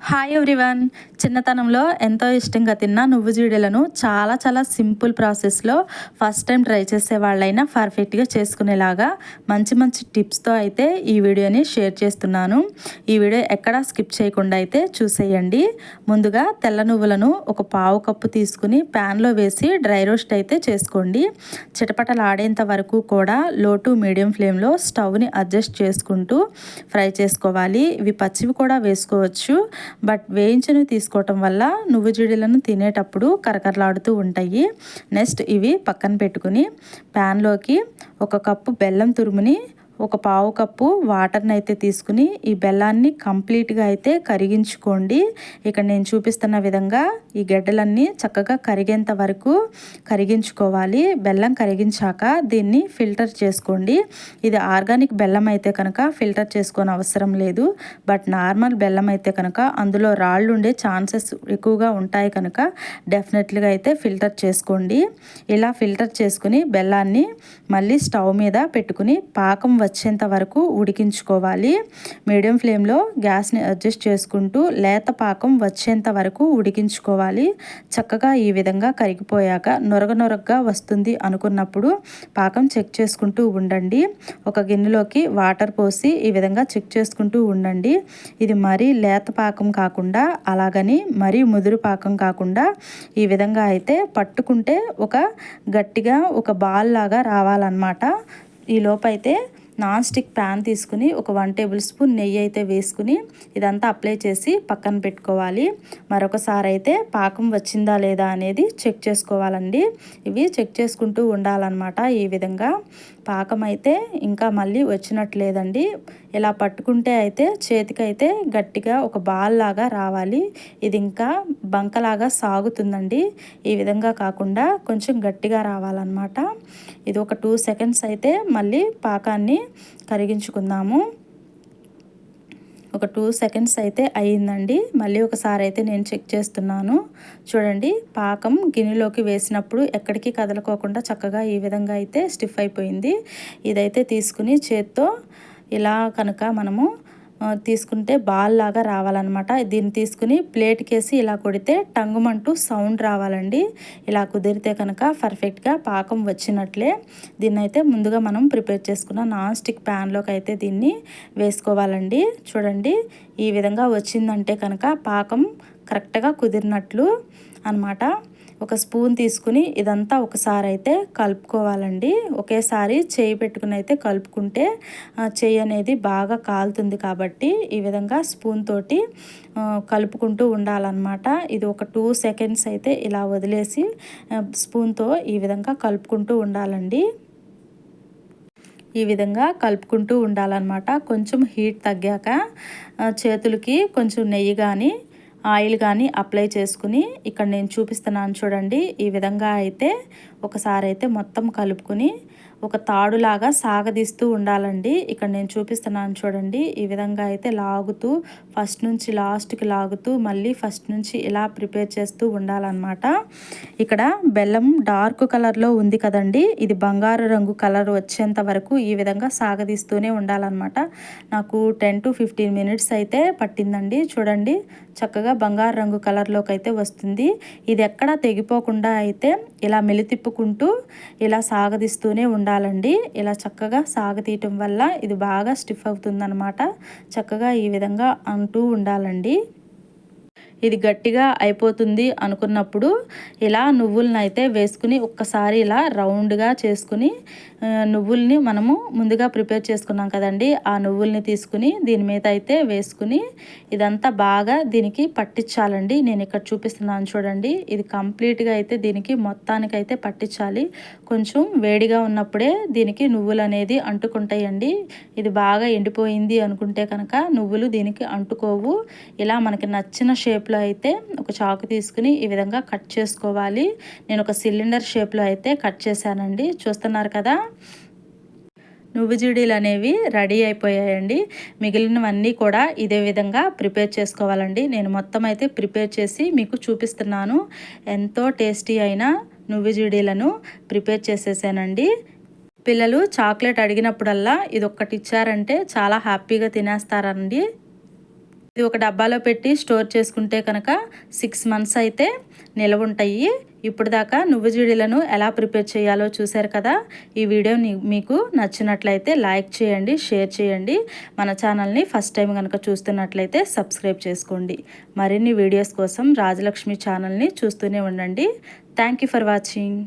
Hi everyone చిన్నతనంలో ఎంతో ఇష్టంగా తిన్న నువ్వు జీడలను చాలా చాలా సింపుల్ ప్రాసెస్లో ఫస్ట్ టైం ట్రై చేసే వాళ్ళైనా పర్ఫెక్ట్గా చేసుకునేలాగా మంచి మంచి టిప్స్తో అయితే ఈ వీడియోని షేర్ చేస్తున్నాను. ఈ వీడియో ఎక్కడా స్కిప్ చేయకుండా అయితే చూసేయండి. ముందుగా తెల్ల నువ్వులను ఒక పావు కప్పు తీసుకుని ప్యాన్లో వేసి డ్రై రోస్ట్ అయితే చేసుకోండి. చిటపటలాడేంత వరకు కూడా లో టు మీడియం ఫ్లేమ్లో స్టవ్ని అడ్జస్ట్ చేసుకుంటూ ఫ్రై చేసుకోవాలి. ఇవి పచ్చివి కూడా వేసుకోవచ్చు. బట్ వేయించని తీసుకోవటం వల్ల నువ్వు జీడీలను తినేటప్పుడు కరకరలాడుతూ ఉంటాయి. నెక్స్ట్ ఇవి పక్కన పెట్టుకుని ప్యాన్లోకి ఒక కప్పు బెల్లం తురుముని ఒక పావు కప్పు వాటర్ని అయితే తీసుకుని ఈ బెల్లాన్ని కంప్లీట్గా అయితే కరిగించుకోండి. ఇక్కడ నేను చూపిస్తున్న విధంగా ఈ గడ్డలన్నీ చక్కగా కరిగేంత వరకు కరిగించుకోవాలి. బెల్లం కరిగించాక దీన్ని ఫిల్టర్ చేసుకోండి. ఇది ఆర్గానిక్ బెల్లం అయితే కనుక ఫిల్టర్ చేసుకోని అవసరం లేదు. బట్ నార్మల్ బెల్లం అయితే కనుక అందులో రాళ్ళు ఉండే ఛాన్సెస్ ఎక్కువగా ఉంటాయి కనుక డెఫినెట్లీగా అయితే ఫిల్టర్ చేసుకోండి. ఇలా ఫిల్టర్ చేసుకుని బెల్లాన్ని మళ్ళీ స్టవ్ మీద పెట్టుకుని పాకం వచ్చేంత వరకు ఉడికించుకోవాలి. మీడియం ఫ్లేమ్లో గ్యాస్ని అడ్జస్ట్ చేసుకుంటూ లేత పాకం వచ్చేంత వరకు ఉడికించుకోవాలి. చక్కగా ఈ విధంగా కరిగిపోయాక నొరగ నొరగగా వస్తుంది అనుకున్నప్పుడు పాకం చెక్ చేసుకుంటూ ఉండండి. ఒక గిన్నెలోకి వాటర్ పోసి ఈ విధంగా చెక్ చేసుకుంటూ ఉండండి. ఇది మరీ లేత పాకం కాకుండా అలాగని మరీ ముదురు పాకం కాకుండా ఈ విధంగా అయితే పట్టుకుంటే ఒక గట్టిగా ఒక బాల్ లాగా రావాలన్నమాట. ఈ లోపైతే నాన్ స్టిక్ ప్యాన్ తీసుకుని ఒక వన్ టేబుల్ స్పూన్ నెయ్యి అయితే వేసుకుని ఇదంతా అప్లై చేసి పక్కన పెట్టుకోవాలి. మరొకసారి అయితే పాకం వచ్చిందా లేదా అనేది చెక్ చేసుకోవాలండి. ఇవి చెక్ చేసుకుంటూ ఉండాలన్నమాట ఈ విధంగా. పాకం అయితే ఇంకా మళ్ళీ వచ్చినట్లేదండి. ఇలా పట్టుకుంటే అయితే చేతికైతే గట్టిగా ఒక బాల్ లాగా రావాలి. ఇది ఇంకా బంకలాగా సాగుతుందండి. ఈ విధంగా కాకుండా కొంచెం గట్టిగా రావాలన్నమాట. ఇది ఒక టూ సెకండ్స్ అయితే మళ్ళీ పాకాన్ని కరిగించుకుందాము. ఒక టూ సెకండ్స్ అయితే అయ్యిందండి. మళ్ళీ ఒకసారి అయితే నేను చెక్ చేస్తున్నాను. చూడండి పాకం గిన్నెలోకి వేసినప్పుడు ఎక్కడికి కదలకోకుండా చక్కగా ఈ విధంగా అయితే స్టిఫ్ అయిపోయింది. ఇదైతే తీసుకుని చేత్తో ఇలా కనుక మనము తీసుకుంటే బాల్ లాగా రావాలన్నమాట. దీన్ని తీసుకుని ప్లేట్కి వేసి ఇలా కొడితే టంగుమంటూ సౌండ్ రావాలండి. ఇలా కుదిరితే కనుక పర్ఫెక్ట్గా పాకం వచ్చినట్లే. దీన్ని అయితే ముందుగా మనం ప్రిపేర్ చేసుకున్న నాన్ స్టిక్ ప్యాన్లోకి అయితే దీన్ని వేసుకోవాలండి. చూడండి ఈ విధంగా వచ్చిందంటే కనుక పాకం కరెక్ట్గా కుదిరినట్లు అనమాట ఒక స్పూన్ తీసుకుని ఇదంతా ఒకసారి అయితే కలుపుకోవాలండి. ఒకేసారి చేయి పెట్టుకుని అయితే కలుపుకుంటే చేయి అనేది బాగా కాలుతుంది కాబట్టి ఈ విధంగా స్పూన్ తోటి కలుపుకుంటూ ఉండాలన్నమాట. ఇది ఒక టూ సెకండ్స్ అయితే ఇలా వదిలేసి స్పూన్తో ఈ విధంగా కలుపుకుంటూ ఉండాలండి. ఈ విధంగా కలుపుకుంటూ ఉండాలన్నమాట. కొంచెం హీట్ తగ్గాక చేతులకి కొంచెం నెయ్యి కానీ ఆయిల్ కానీ అప్లై చేసుకుని ఇక్కడ నేను చూపిస్తున్నాను చూడండి. ఈ విధంగా అయితే ఒకసారి అయితే మొత్తం కలుపుకుని ఒక తాడులాగా సాగదీస్తూ ఉండాలండి. ఇక్కడ నేను చూపిస్తున్నాను చూడండి. ఈ విధంగా అయితే లాగుతూ ఫస్ట్ నుంచి లాస్ట్కి లాగుతూ మళ్ళీ ఫస్ట్ నుంచి ఇలా ప్రిపేర్ చేస్తూ ఉండాలన్నమాట. ఇక్కడ బెల్లం డార్క్ కలర్లో ఉంది కదండి. ఇది బంగారు రంగు కలర్ వచ్చేంత వరకు ఈ విధంగా సాగదీస్తూనే ఉండాలన్నమాట. నాకు టెన్ టు ఫిఫ్టీన్ మినిట్స్ అయితే పట్టిందండి. చూడండి చక్కగా బంగారు రంగు కలర్లోకి అయితే వస్తుంది. ఇది ఎక్కడా తెగిపోకుండా అయితే ఇలా మెలితిప్పుకుంటూ ఇలా సాగదీస్తూనే ఉండాలి. ఉండాలండి. ఇలా చక్కగా సాగతీయటం వల్ల ఇది బాగా స్టిఫ్ అవుతుందన్నమాట. చక్కగా ఈ విధంగా అంటూ ఉండాలండి. ఇది గట్టిగా అయిపోతుంది అనుకున్నప్పుడు ఇలా నువ్వులను అయితే వేసుకుని ఒక్కసారి ఇలా రౌండ్గా చేసుకుని నువ్వుల్ని మనము ముందుగా ప్రిపేర్ చేసుకున్నాం కదండి. ఆ నువ్వుల్ని తీసుకుని దీని మీద అయితే వేసుకుని ఇదంతా బాగా దీనికి పట్టించాలండి. నేను ఇక్కడ చూపిస్తున్నాను చూడండి. ఇది కంప్లీట్గా అయితే దీనికి మొత్తానికి అయితే పట్టించాలి. కొంచెం వేడిగా ఉన్నప్పుడే దీనికి నువ్వులు అనేది అంటుకుంటాయండి. ఇది బాగా ఎండిపోయింది అనుకుంటే కనుక నువ్వులు దీనికి అంటుకోవు. ఇలా మనకి నచ్చిన షేప్ షేప్లో అయితే ఒక చాకు తీసుకుని ఈ విధంగా కట్ చేసుకోవాలి. నేను ఒక సిలిండర్ షేప్లో అయితే కట్ చేశానండి. చూస్తున్నారు కదా? నువ్వు జీడీలు అనేవి రెడీ అయిపోయాయండి. మిగిలినవన్నీ కూడా ఇదే విధంగా ప్రిపేర్ చేసుకోవాలండి. నేను మొత్తం అయితే ప్రిపేర్ చేసి మీకు చూపిస్తున్నాను. ఎంతో టేస్టీ అయిన నువ్వు జీడీలను ప్రిపేర్ చేసేసానండి. పిల్లలు చాక్లెట్ అడిగినప్పుడల్లా ఇది ఒక్కటి ఇచ్చారంటే చాలా హ్యాపీగా తినేస్తారండి. ఇది ఒక డబ్బాలో పెట్టి స్టోర్ చేసుకుంటే కనుక సిక్స్ మంత్స్ అయితే నిలవ ఉంటాయి. ఇప్పుడు దాకా నువ్వు జీడీలను ఎలా ప్రిపేర్ చేయాలో చూశారు కదా. ఈ వీడియో మీకు నచ్చినట్లయితే లైక్ చేయండి షేర్ చేయండి. మన ఛానల్ని ఫస్ట్ టైం కనుక చూస్తున్నట్లయితే సబ్స్క్రైబ్ చేసుకోండి. మరిన్ని వీడియోస్ కోసం రాజలక్ష్మి ఛానల్ని చూస్తూనే ఉండండి. Thank you for watching.